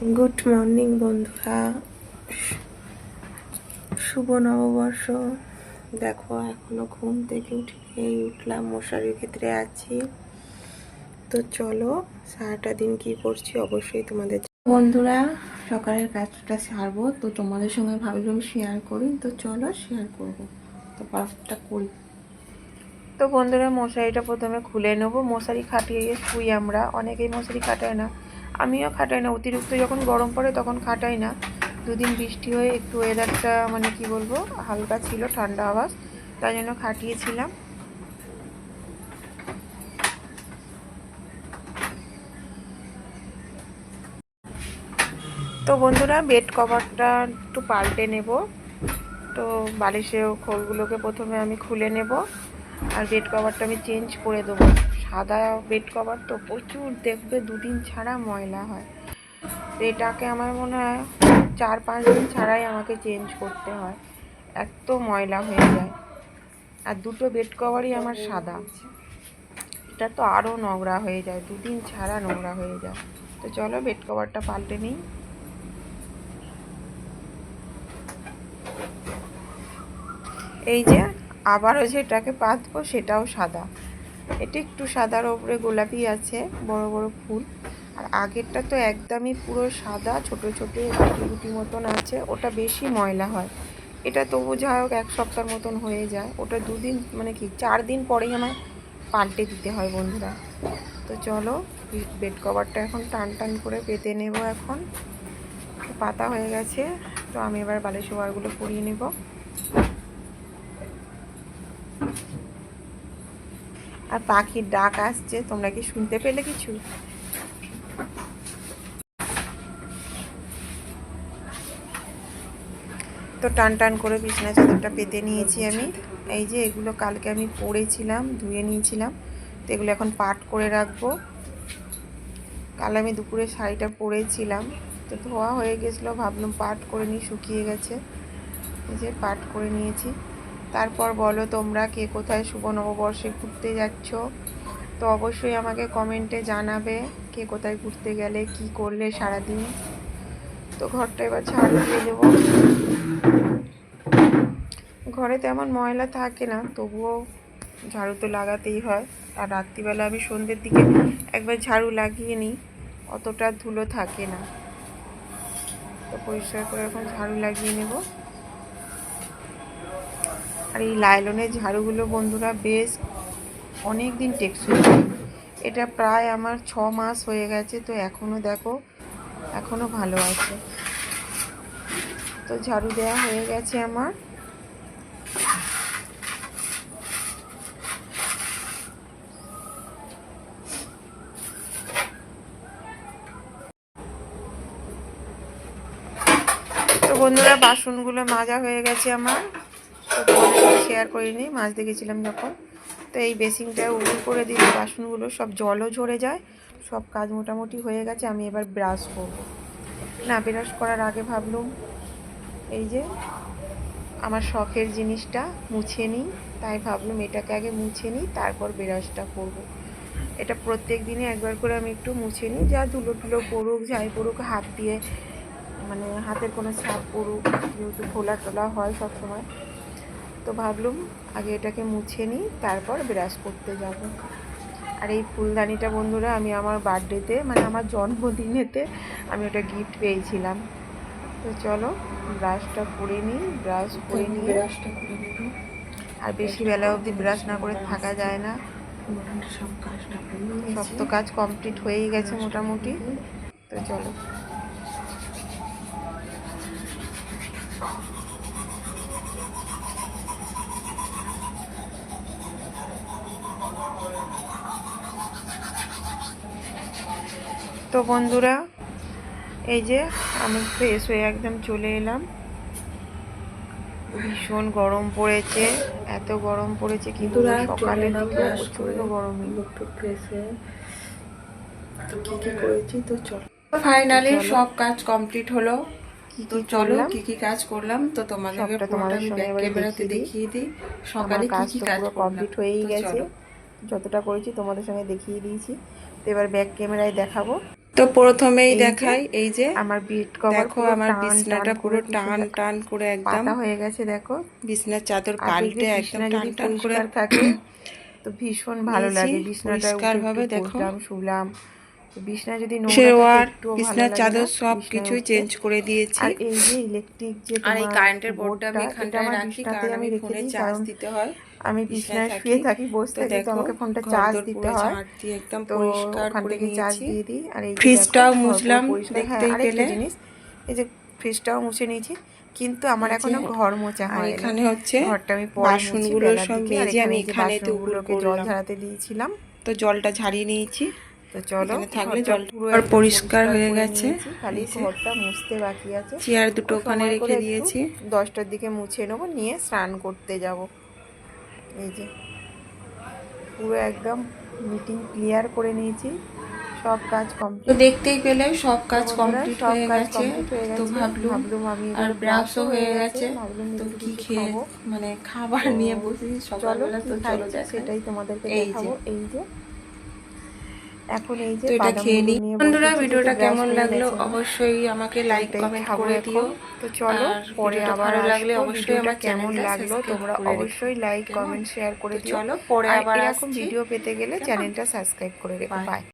Good morning বন্ধুরা। শুভ নববর্ষ। দেখো, এখনও ঘুম থেকে উঠে উঠলাম, মশারির ক্ষেত্রে আছি। তো চলো, সারাটা দিন কি করছি অবশ্যই তোমাদের বন্ধুরা, সকালের কাজটা সারবো, তো তোমাদের সঙ্গে ভাবলাম শেয়ার করি। তো চলো শেয়ার করব। তো পাঁচটা করি। তো বন্ধুরা, মশারিটা প্রথমে খুলে নেব। মশারি খাটিয়ে শুই আমরা। অনেকেই মশারি খাটায় না। আমিও খাটাই না। অতিরিক্ত যখন গরম পড়ে তখন খাটাই না। দুদিন বৃষ্টি হয়ে একটু ওয়েদারটা মানে কি বলব, হালকা ছিল ঠান্ডা আওয়াজ, তাই জন্য খাটিয়েছিলাম। তো বন্ধুরা বেড কভারটা একটু পাল্টে নেব। তো বালিশেও খোলগুলোকে প্রথমে আমি খুলে নেব। আর বেড কভারটা আমি চেঞ্জ করে দেবো। সাদা বেড কভার তো প্রচুর, দেখবে দুদিন ছাড়া ময়লা হয়। এটাকে আমার মনে হয় চার পাঁচ দিন ছাড়াই আমাকে চেঞ্জ করতে হয়। এত ময়লা হয়ে যায়। আর দুটো বেড কভারই আমার সাদা। এটা তো আরও নোংরা হয়ে যায়, দুদিন ছাড়া নোংরা হয়ে যায়। তো চলো বেড কভারটা পাল্টে নিই। এই যে আবারও যেটাকে পাতবো সেটাও সাদা। এটা একটু সাদার ওপরে গোলাপি আছে, বড় বড় ফুল। আর আগেরটা তো একদমই পুরো সাদা, ছোট ছোট গুটি মতন আছে, ওটা বেশি ময়লা হয়। এটা তবু যাই হোক, এক সপ্তাহ মতন হয়ে যায়। ওটা দুদিন মানে কি, চার দিন পরেই আমার পাল্টে দিতে হয় বন্ধুরা। তো চলো বেড কভারটা এখন টান টান করে পেতে নেব এখন। পাতা হয়ে গেছে, তো আমি এবার বালিশ ওয়ারগুলো পরিয়ে নেব। আর পাখির ডাক আসছে, তোমরা কি শুনতে পেলে কিছু? তো টান টান করে বিছনা চাদরটা পেতে নিয়েছি আমি। এই যে এগুলো কালকে আমি পরেছিলাম ধুয়ে নিয়েছিলাম। তো এগুলো এখন পাট করে রাখব। কাল আমি দুপুরে শাড়িটা পরেছিলাম। তো ধোয়া হয়ে গেছিল, ভাবলাম পাট করে নিয়ে শুকিয়ে গেছে। এই যে পাট করে নিয়েছি। তারপর বলো তোমরা কে কোথায় শুভ নববর্ষে ঘুরতে যাচ্ছ? তো অবশ্যই আমাকে কমেন্টে জানাবে কে কোথায় ঘুরতে গেলে, কি করলে সারাদিন। তো ঘরটা এবার ঝাড়ু দিয়ে দেবো। ঘরে তেমন ময়লা থাকে না, তবুও ঝাড়ু তো লাগাতেই হয়। আর রাত্রিবেলা আমি সন্ধ্যের দিকে একবার ঝাড়ু লাগিয়ে নিই, অতটা ধুলো থাকে না। তো পরিষ্কার করে এখন ঝাড়ু লাগিয়ে নেব। আর এই লাইলনের ঝাড়ুগুলো বন্ধুরা বেশ অনেক দিন টেকসই। এটা প্রায় আমার ছ মাস হয়ে গেছে, তো এখনও দেখো এখনও ভালো আছে। তো ঝাড়ু দেওয়া হয়ে গেছে আমার। বন্ধুরা বাসনগুলো মাজা হয়ে গেছে আমার। শেয়ার করিনি মাছ দেখেছিলাম যখন। তো এই বেসিনটা উড়ি করে দিলে বাসনগুলো সব জলও ঝরে যায়। সব কাজ মোটামুটি হয়ে গেছে, আমি এবার ব্রাশ করব। না ব্রাশ করার আগে ভাবলুম, এই যে আমার শখের জিনিসটা মুছে নিই। তাই ভাবলাম এটাকে আগে মুছে নিই, তারপর ব্রাশটা করব। এটা প্রত্যেক দিনে একবার করে আমি একটু মুছে নিই, যা ধুলো টুলো পড়ুক, যাই পড়ুক, হাত দিয়ে মানে হাতের কোনো ছাপ পড়ুক, যেহেতু খোলা টোলা হয় সবসময়। তো ভাবলুম আগে এটাকে মুছে নিই তারপর ব্রাশ করতে যাব। আর এই ফুলদানিটা বন্ধুরা আমি আমার বার্থডেতে মানে আমার জন্মদিনেতে আমি ওটা গিফট পেয়েছিলাম। তো চলো ব্রাশটা করে নিই ব্রাশ করে নিই ব্রাশটা করে আর বেশি বেলা অবধি ব্রাশ না করে থাকা যায় না। সব কাজটা সব তো কাজ কমপ্লিট হয়েই গেছে মোটামুটি। তো চলো। তো বন্ধুরা এই যে আমি ফ্রেশ হয়ে একদম চলে এলাম। ভীষণ গরম পড়েছে এত গরম পড়েছে কিন্তু সকালে প্রচণ্ড গরম। একটু ফ্রেশ হয়ে। তো কি কি করেছি? তো চল। ফাইনালি সব কাজ কমপ্লিট হলো। তো চলো কি কি কাজ করলাম? তো তোমাদেরকে তোমাদের ব্যাক ক্যামেরাতে দেখিয়ে দিই। সকালে কি কি কাজ কমপ্লিট হয়েই গেছে। যতটা করেছি তোমাদের সঙ্গে দেখিয়ে দিয়েছি। তো এবার ব্যাক ক্যামেরায় দেখাবো। তো প্রথমেই দেখাই এই যে আমার বেড কভার দেখো আমার বিছনাটা পুরো টান টান করে একদম হয়ে গেছে দেখো। বিছনার চাদর পাল্টে একদম টান টান করে থাকে তো ভীষণ ভালো লাগে। বিছনাটা উঠে দেখো। শুলাম। বিছনা যদি নোংরা বিছনার চাদর সব কিছুই চেঞ্জ করে দিয়েছি। আর এই যে ইলেকট্রিক যে আর এই কারেন্টের বোর্ডটা আমি এখানটায় রাখি কারণ আমি ফোনে চার্জ দিতে হয়। আমি বিছনায় শুয়ে থাকি। বসে থাকি তো আমাকে ফোনটা চার্জ দিতে হয়। একদম পরিষ্কার করে চার্জ দিয়ে দিই। আর এই ফ্রিজটাও মুছলাম, হ্যাঁ, দেখতেই পেলে। জিনিস এই যে ফ্রিজটাও মুছে নিয়েছি কিন্তু আমার এখনও ঘর মোছা হয় এখানে হচ্ছে ঘরটা আমি বাসনগুলো সব মেজে আমি এখানে তো বাসনগুলোকে জল ঝরাতে দিয়েছিলাম। তো জলটা ঝাড়িয়ে নিয়েছি। তো চলো থাকলে পুরো আর পরিষ্কার হয়ে গেছে। খালি ঘরটা মুছতে বাকি আছে। চেয়ার দুটো ওখানে রেখে দিয়েছি। দশটার দিকে মুছে নেব নিয়ে স্নান করতে যাব। এই যে পুরো একদম মিটিং ক্লিয়ার করে নিয়েছি সব কাজ কমপ্লিট তো দেখতেই পেলে সব কাজ কমপ্লিট হয়ে গেছে। তো ভাবলুম আমি আর ব্রাশও হয়ে গেছে। তো কি খেয়ে। মানে খাবার নিয়ে বসি সকালবেলা তো চলো যাই সেটাই তোমাদেরকে দেখাবো। এই যে এখন এই যে এটা খেয়ে নিই বন্ধুরা ভিডিওটা কেমন লাগল অবশ্যই আমাকে লাইক কমেন্ট করে দিও। তো চলো পরে আবার লাগলে অবশ্যই আমার কেমন লাগল তোমরা অবশ্যই লাইক কমেন্ট শেয়ার করে দিও। চলো পরে আবার এরকম ভিডিও পেতে গেলে. চ্যানেলটা সাবস্ক্রাইব করে রেখো. বাই